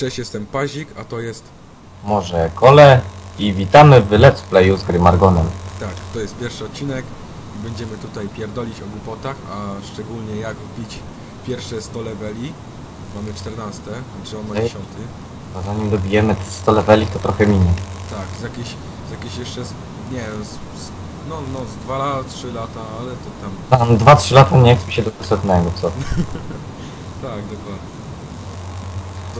Cześć, jestem Pazik, a to jest... Może kole i witamy w Let's Playu z gry Margonem. Tak, to jest pierwszy odcinek. Będziemy tutaj pierdolić o głupotach, a szczególnie jak wbić pierwsze 100 leveli. Mamy 14, znaczy on ma Ej. 10. A zanim dobijemy te 100 leveli to trochę minie. Tak, z jakiejś, z jakiejś jeszcze, z, nie z, z, no, no z 2 lata, 3 lata, ale to tam... Tam 2-3 lata nie chce mi się do setnego, co? Tak, dokładnie.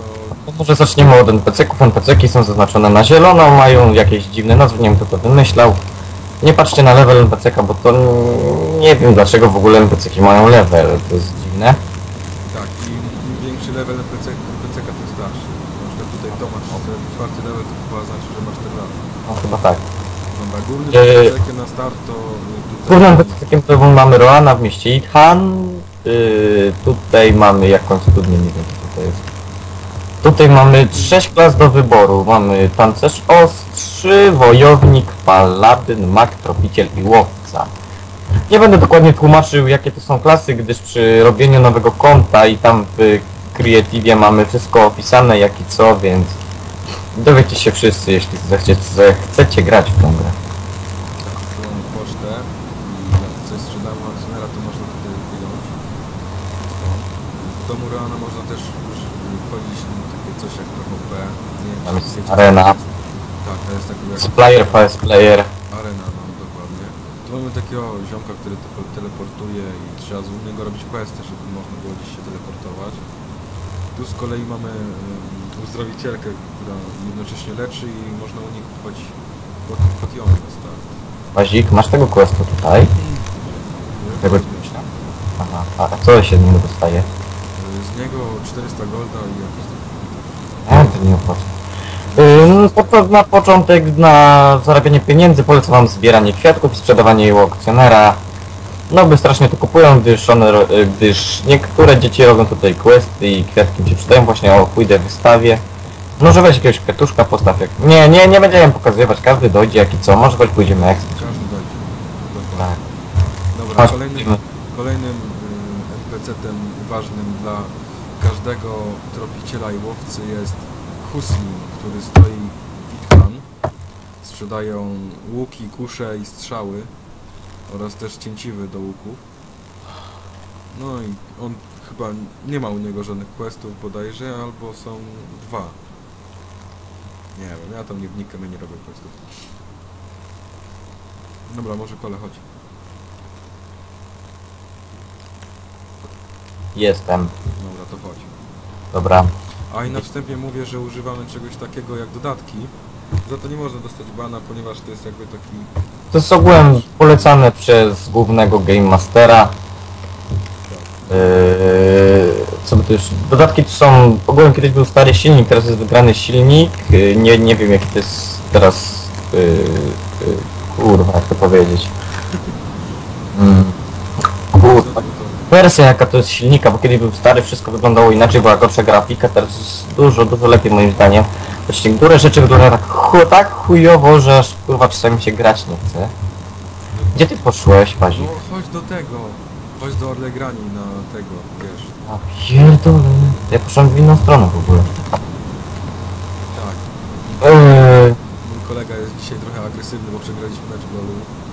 To... No może zaczniemy od NPC-ków. NPC-ki są zaznaczone na zielono, mają jakieś dziwne nazwy, nie wiem kto to wymyślał. Nie patrzcie na level NPC-ka, bo to nie wiem dlaczego w ogóle NPC-ki mają level, to jest dziwne. Tak, i im większy level NPC, NPC tym starszy. Na przykład tutaj Tomasz, czwarty level to chyba znaczy, że ma 4 lata. No chyba tak. Dobra, główny Eee, NPC na start to tutaj... NPC-kiem to mamy Roana w mieście Ithan. Yy, tutaj mamy jakąś studnię, nie wiem co to jest. Tutaj mamy 6 klas do wyboru. Mamy tancerz ostrzy, wojownik, paladyn, mag, tropiciel i łowca. Nie będę dokładnie tłumaczył jakie to są klasy, gdyż przy robieniu nowego konta i tam w Creative mamy wszystko opisane jak i co, więc dowiecie się wszyscy, jeśli zechciecie, zechcecie grać w tą grę. To można też wchodzić na takie coś jak PvP. Nie wiem, Tam czy jest wiecie, arena. Tak, to jest taki jak Player vs player. arena, no dokładnie. Tu mamy takiego ziomka, który teleportuje i trzeba z niego robić questy, żeby można było gdzieś się teleportować. Tu z kolei mamy um, uzdrowicielkę, która jednocześnie leczy i można u niej kupować pot- potiony na start. Bazik, masz tego questa tutaj? Tego Aha, a co się z niego dostaje? Y, Z niego 400 golda i jakieś tam... Ja to nie to na początek na zarabianie pieniędzy polecam wam zbieranie kwiatków i sprzedawanie je u aukcjonera. No by strasznie to kupują, gdyż one, y, gdyż niektóre dzieci robią tutaj questy i kwiatki się przydają, właśnie o pójdę wystawię. Może weź jakiegoś kwiatuszka, postaw jak... Nie, nie, nie będziemy pokazywać, każdy dojdzie jak i co, może choć pójdziemy jak Każdy dojdzie. Dokładnie. Tak. Dobra, Chodź, kolejnym, pójdziemy. kolejnym NPC-tem ważnym dla każdego tropiciela i łowcy jest Huslin, który stoi w Ithan. Sprzedają łuki, kusze i strzały oraz też cięciwy do łuków. No i on chyba nie ma u niego żadnych questów bodajże, albo są dwa. Nie wiem, ja tam nie wnikam, ja nie robię questów. Dobra, może kole chodź. Jestem. Dobra, to chodź. Dobra. A i na wstępie mówię, że używamy czegoś takiego jak dodatki. Za to nie można dostać bana, ponieważ to jest jakby taki... To jest ogółem polecane przez głównego Game Mastera. Yy, co by to już... Dodatki to są... Ogółem kiedyś był stary silnik, teraz jest wygrany silnik. Yy, nie, nie wiem jaki to jest teraz... Yy, yy, kurwa, jak to powiedzieć. Mm. Wersja jaka to jest silnika, bo kiedyś był stary, wszystko wyglądało inaczej, była gorsza grafika, teraz jest dużo, dużo lepiej moim zdaniem. Choć niektóre rzeczy wyglądają tak, chu, tak chujowo, że aż kurwa czasami się grać nie chce. Gdzie ty poszłeś, Bazik? No chodź do tego. Chodź do Orlegrani na tego, wiesz. A pierdolę. Ja poszłem w inną stronę w ogóle. Tak. Eee, Mój kolega jest dzisiaj trochę agresywny, bo przegraliśmy mecz w.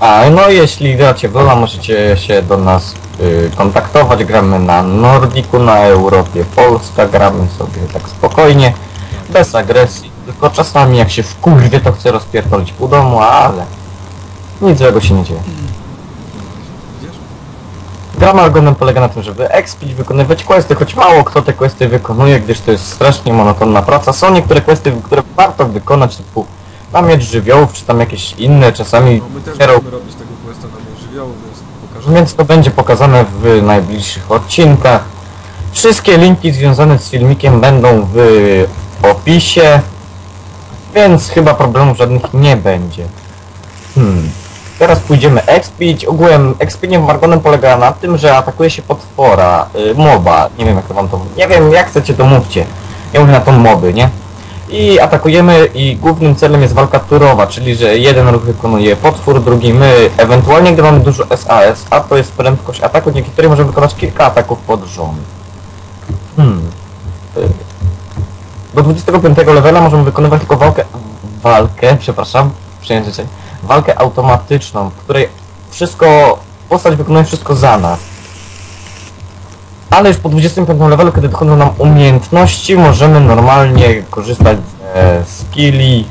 a no jeśli gracie w Lola, możecie się do nas y, kontaktować. Gramy na Nordiku, na Europie Polska, gramy sobie tak spokojnie, bez agresji. Tylko czasami jak się wkurwie, to chce rozpierdolić pół domu, ale nic złego się nie dzieje. Gra Margonem polega na tym, żeby expić, wykonywać questy, choć mało kto te questy wykonuje, gdyż to jest strasznie monotonna praca. Są niektóre questy, które warto wykonać, typu na miecz żywiołów, czy tam jakieś inne, czasami No my też hero, będziemy robić tego questa na żywiołu, więc więc to będzie pokazane w najbliższych odcinkach. Wszystkie linki związane z filmikiem będą w opisie, więc chyba problemów żadnych nie będzie. Hmm. Teraz pójdziemy expić. Ogółem expienie Margonem polega na tym, że atakuje się potwora, y, moba. Nie wiem jak to wam to... Nie wiem jak chcecie to mówcie. Ja mówię na tą moby, nie? I atakujemy i głównym celem jest walka turowa, czyli że jeden ruch wykonuje potwór, drugi my, ewentualnie gdy mamy dużo SAS, a to jest prędkość ataku, dzięki której możemy wykonać kilka ataków pod rząd. Hmm. Do 25 levela możemy wykonywać tylko walkę, walkę, przepraszam, przejęzyczeń, walkę automatyczną, w której wszystko, postać wykonuje wszystko za nas. Ale już po 25 levelu, kiedy dochodzą nam umiejętności, możemy normalnie korzystać ze skilli.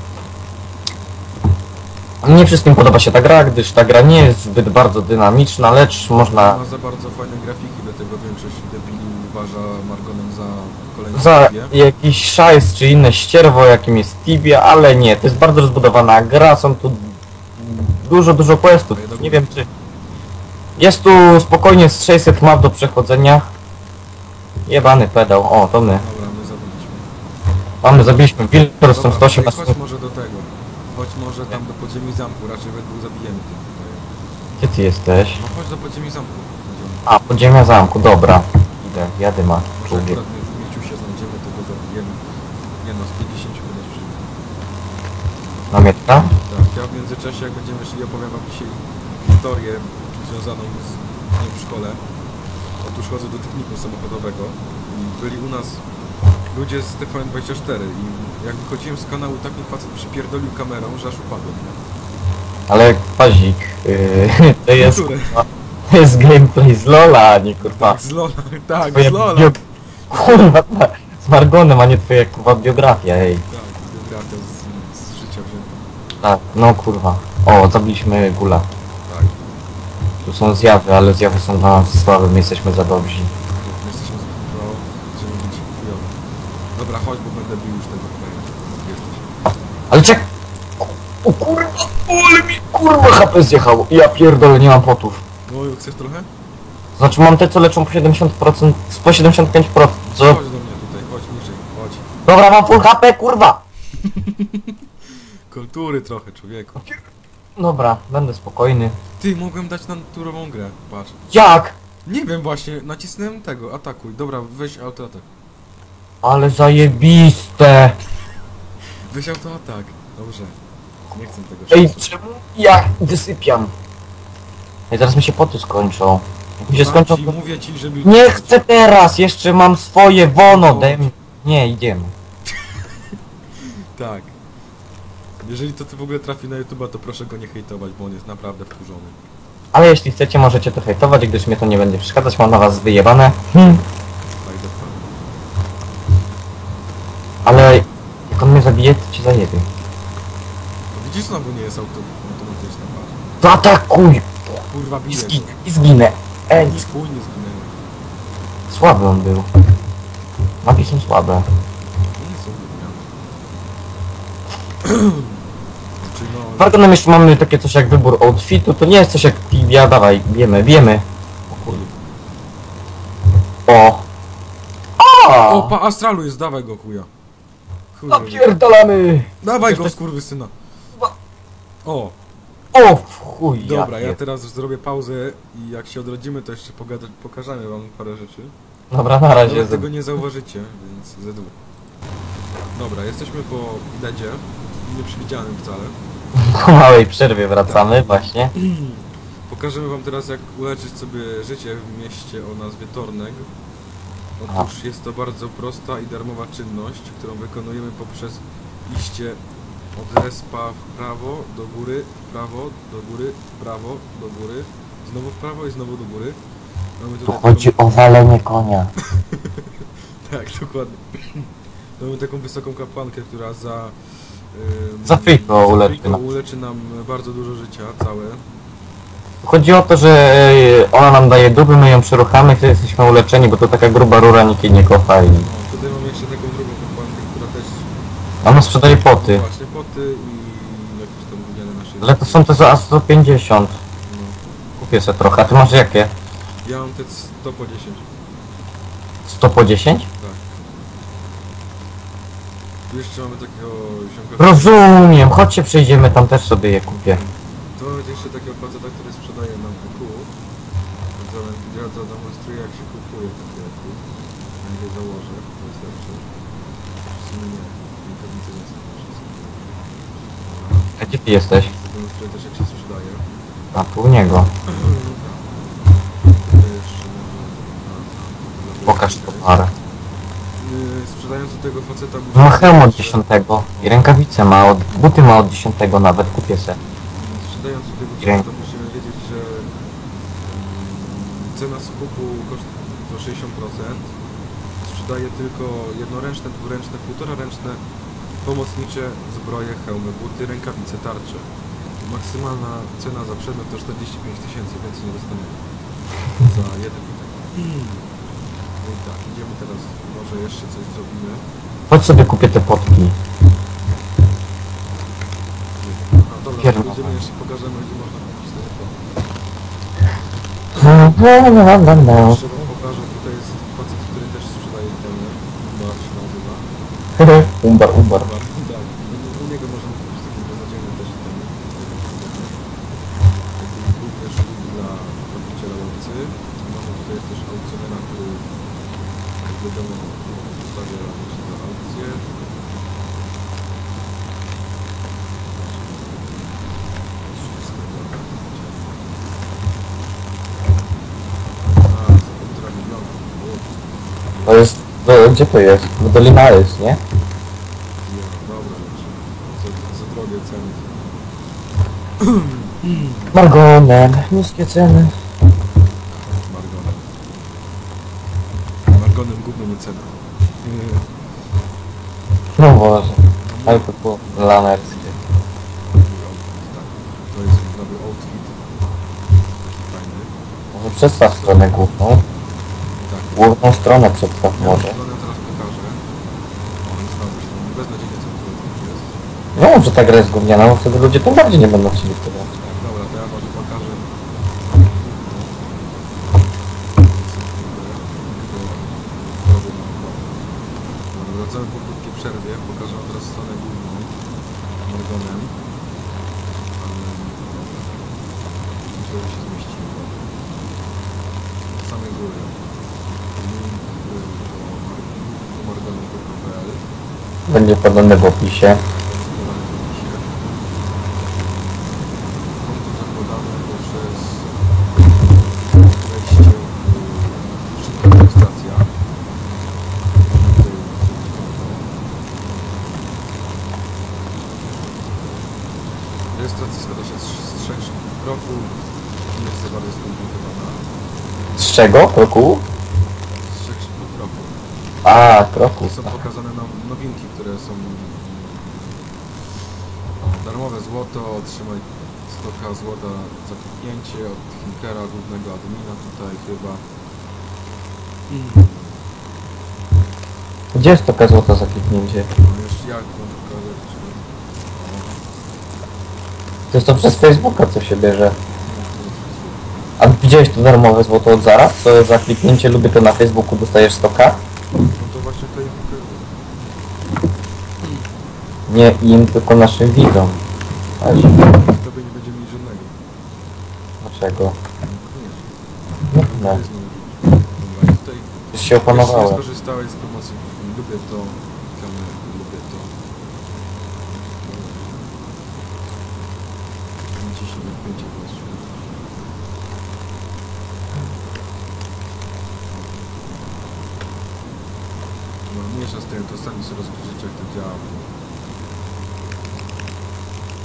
Nie wszystkim podoba się ta gra, gdyż ta gra nie jest zbyt bardzo dynamiczna, lecz można Ma za bardzo fajne grafiki, dlatego większość debili uważa Margonem za kolejną za jakiś szajs czy inne ścierwo, jakim jest Tibia, ale nie, to jest bardzo rozbudowana gra, są tu dużo, dużo questów. Nie wiem czy... Jest tu spokojnie z 600 map do przechodzenia. Jebany pedał, o to my. Dobra, my zabiliśmy. Mamy, zabiliśmy Wiltor, są Dobra, 118... Chodź może do tego. Chodź może tam do podziemi zamku, raczej we dwóch zabijemy tych tutaj. Gdzie ty jesteś? No chodź do podziemi zamku. Będziemy. A, podziemia zamku, dobra. Idę, jadę ma. Może człowiek. akurat my w mieciu się znajdziemy, to go zabijemy. Nie no, z 50 wydać przyjdzie. Na mietka? Tak, ja w międzyczasie jak będziemy szli opowiem wam dzisiaj historię związaną z dniem w szkole. Otóż chodzę do technikum samochodowego i byli u nas ludzie z TVN24 i jak wychodziłem z kanału tak mi facet przypierdolił kamerą, że aż upadłem. Ale pazik, yy, to jest... To jest gameplay z Lola, a nie kurwa. Tak, z Lola, tak, z Lola. bio- Kurwa, ta- z Margonem, a nie twoja kurwa biografia, ej. Tak, biografia z, z życia wzięta. Tak, no kurwa. O, zabiliśmy gula. Tu są zjawy, ale zjawy są dla nas słabe, my jesteśmy za dobrzy. my jesteśmy chujowy. Dobra, chodź, bo będę bił już tego. Jesteś. Ale czek! O, o kurwa, ale mi kurwa HP zjechało. Ja pierdolę, nie mam potów. No, chcesz trochę? Znaczy mam te co leczą po 70%, po 75%, co? Chodź do mnie tutaj, chodź niżej, chodź. Dobra, mam full HP, kurwa! Kultury trochę, człowieku. Dobra, będę spokojny. Ty, mogłem dać na turową grę, patrz. Jak? Nie wiem właśnie, nacisnąłem tego, atakuj. Dobra, weź autoatak. Ale zajebiste! Weź autoatak. Dobrze. Nie chcę tego Ej, czasu. czemu ja wysypiam? Ej, zaraz mi się poty skończą. Jak mi się skończą, to... mówię ci, żeby... Nie chcę teraz, jeszcze mam swoje wono, mi... Nie, idziemy. Tak. Jeżeli to ty w ogóle trafi na YouTube'a, to proszę go nie hejtować, bo on jest naprawdę wkurzony. Ale jeśli chcecie, możecie to hejtować, gdyż mnie to nie będzie przeszkadzać, mam na was wyjebane. Hmm. Tak, dokładnie. Ale jak on mnie zabije, to cię zajebie. No widzisz, znowu nie jest auto automatyczne, patrz. Zaatakuj! Kurwa, I bije. zginę, i zginę. Ej, Chuj, nie zginęły. słaby on był. Magi są słabe. Nie są. Warto jeszcze mamy takie coś jak wybór outfitu, to nie jest coś jak Tibia, dawaj, wiemy, wiemy. O. O! O, O! pa Astralu jest, dawaj go chuja. Chuj, Napierdalamy! Dawaj go, skurwysyna. O, O, w chuj, dobra, ja ja pier- teraz zrobię pauzę i jak się odrodzimy, to jeszcze pogada- pokażemy wam parę rzeczy. Dobra, na razie. Nawet tego nie zauważycie, więc ze dwóch. Dobra, jesteśmy po dedzie, nieprzewidzianym wcale. Po małej przerwie wracamy właśnie. Pokażemy wam teraz jak uleczyć sobie życie w mieście o nazwie Torneg. Otóż jest to bardzo prosta i darmowa czynność, którą wykonujemy poprzez iście od respa w prawo, do góry, w prawo, do góry, w prawo, do góry, znowu w prawo i znowu do góry. Mamy Tu chodzi o walenie konia. Tak, dokładnie. Mamy taką wysoką kapłankę, która za... Za friko uleczy nam. uleczy nam bardzo dużo życia, całe. Chodzi o to, że e, ona nam daje duby, my ją przeruchamy, wtedy jesteśmy uleczeni, bo to taka gruba rura nikt jej nie kocha i... O, tutaj mamy jeszcze taką drugą kapłankę, która też... Ona sprzedaje poty. Właśnie poty i jakieś tam gówniane nasze... Ale to są te za 150. No. Kupię se trochę, a ty masz jakie? Ja mam te 100 po 10. 100 po 10? Tak. Tu jeszcze mamy takiego ziomka... Rozumiem, chodźcie przejdziemy, tam też sobie je kupię. To jest jeszcze takiego faceta, który sprzedaje nam EQ. Ja to demonstruję jak się kupuje takie EQ. Ja je założę, to jest lepsze. W sumie nie, rękawice nie są. A gdzie ty jesteś? Zademonstruję też jak się sprzedaje. A tu u niego. Pokaż towar. Sprzedając tego faceta... musi- Ma hełm od 10 i rękawice ma od... buty ma od 10 nawet, kupię se. Sprzedając do tego faceta musimy wiedzieć, że cena skupu koszt to 60%. Sprzedaje tylko jednoręczne, dwuręczne, półtoraręczne, pomocnicze zbroje, hełmy, buty, rękawice, tarcze. Maksymalna cena za przedmiot to 45 tysięcy, więcej nie dostaniemy. Za jeden item. No i tak, idziemy teraz, może jeszcze coś zrobimy. Chodź sobie kupię te potki. A dobra, pójdziemy jeszcze pokażemy, gdzie można kupić te rzeczy. Jeszcze wam pokażę, tutaj jest facet, który też sprzedaje itemy. Bar się nazywa. umbar, umbar. Bar, tak. U- U niego możemy kupić takie beznadziejne też itemy. Taki również link dla tropiciela łowcy. Mamy tutaj też aukcjonera, który również na aukcję. To jest... To, gdzie to jest? No Dolina jest, nie? Ja, dobra rzeczy. Za, za drogie ceny. Margonem, niskie ceny. Margonem. Gówno nie cena. No Boże, ale to było lamerskie. To jest nowy outfit. Taki fajny. Może przedstaw stronę główną. Tak. Główną stronę przedstaw może. stronę teraz pokażę. O, jest nowy stronę. Beznadziejnie co to jest. No, że ta gra jest gówniana, bo wtedy ludzie tym bardziej nie będą chcieli w to grać. Tak, dobra, to ja może pokażę. Wracamy po krótkiej przerwie. Pokażę wam teraz stronę główną. Morganem. Ale... Że się zmieściło. Z samej góry. Link y, do morganem.pl Będzie podane w opisie. Konto zakładane poprzez wejście w szybka rejestracja. Tutaj konto. Rejestracja składa się z z trzech kroków. Nie jest za bardzo skomplikowana. Z czego? Roku? Z trzech kroków. A, kroków. Są pokazane nam nowinki, które są mm, darmowe złoto, otrzymaj 100k złota za kliknięcie od Hinkera, głównego admina tutaj chyba. Gdzie jest taka złota za kliknięcie? No jeszcze jak mam pokazać? czy- To jest to przez Facebooka co się bierze. O, nie, to jest Facebook. A widziałeś to darmowe złoto od zaraz? To za kliknięcie lubię to na Facebooku dostajesz 100k? No to właśnie to im pokazuję. Nie im, tylko naszym widzom. Weź. Tobie nie będzie mieli żadnego. Dlaczego? No, No, koniecznie. no. To jest nie Dobra, i tutaj Już się opanowałem. Jeśli nie skorzystałeś z promocji, lubię to, kamy, lubię to. Naciśnij. No mniejsza z to sami sobie rozkryjecie jak to działa. bo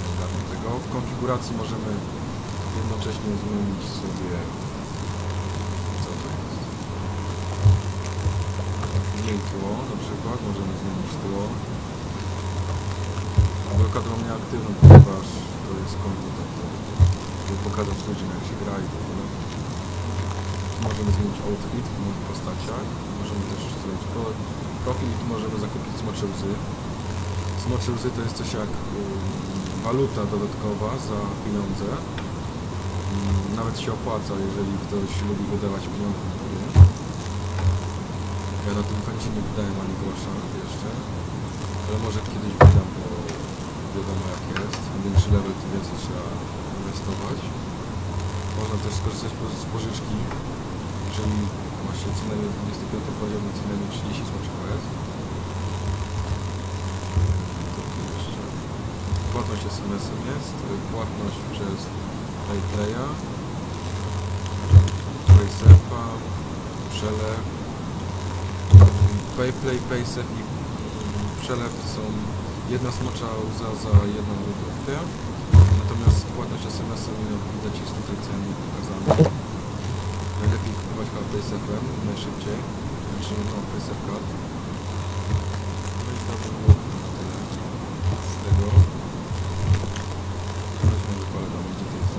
nie ogarniam tego. W konfiguracji możemy jednocześnie zmienić sobie co to jest. Zmień tło na przykład, możemy zmienić tło. Blokada mam nieaktywną, ponieważ to jest takie, żeby pokazać ludziom jak się gra i w ogóle. Możemy zmienić outfit w moich postaciach. Możemy też zrobić pro- profil i tu możemy zakupić smocze łzy. Smocze łzy to jest coś jak waluta dodatkowa za pieniądze. Ym, Nawet się opłaca, jeżeli ktoś lubi wydawać pieniądze na gry. Ja na tym koncie nie wydałem ani grosza jeszcze. Ale może kiedyś wydam, bo wiadomo jak jest. Im większy level, tym więcej trzeba inwestować. Można też skorzystać z pożyczki, jeżeli się co najmniej 25 poziom i co najmniej 30 smoczek OS. To tu jeszcze. Płatność SMS-em jest, płatność przez PayPlaya, PaySepa, przelew, Pay, play, pay, save i przelew są jedna smocza łza za jedną lodówkę. Natomiast płatność SMS-em, widać jest tutaj ceny pokazane. PaySafem najszybciej. No PaySaf Card. No i to by było tyle z tego. Wypalę tam gdzie to jest.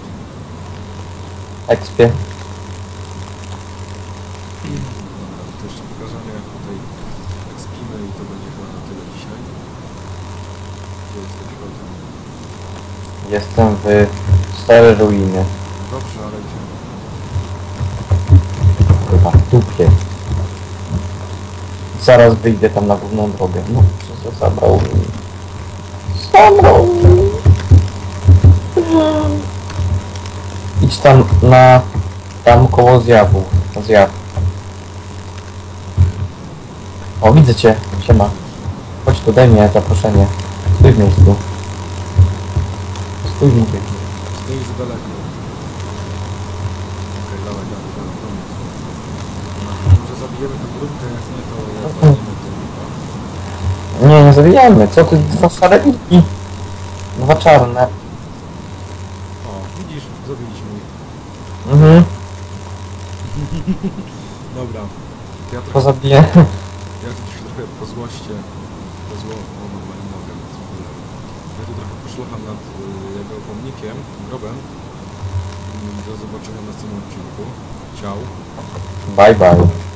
Expie. Dobra, to jeszcze pokażemy jak tutaj ekspimy i to będzie chyba na tyle dzisiaj. Gdzie jesteś Wojtek? Jestem w starej ruinie. Dobrze, ale gdzie? Chyba w dupie. Zaraz wyjdę tam na główną drogę. No, co za zabrał mi. Zabrał mi. Idź tam na... Tam koło zjawów. Zjaw. O, widzę cię. Siema. Chodź tu, daj mi zaproszenie. Stój w miejscu. Stój mówię. Stoi za daleko. Okej, dawaj, dawaj, dawaj, koniec. No, Może zabijemy tę grupkę, jak nie to tym. Nie, nie zabijamy. Co ty? Dwa szare wilki. Dwa czarne. O, widzisz, zabiliśmy ich. Mhm. Dobra. To ja trochę, Pozabiję. ja tu się trochę po złoście, po zło... O, normalnie mogę, więc w ogóle. Ja tu trochę poszlucham nad y, jego pomnikiem, grobem. Do zobaczenia na następnym odcinku. Ciao. Bye bye.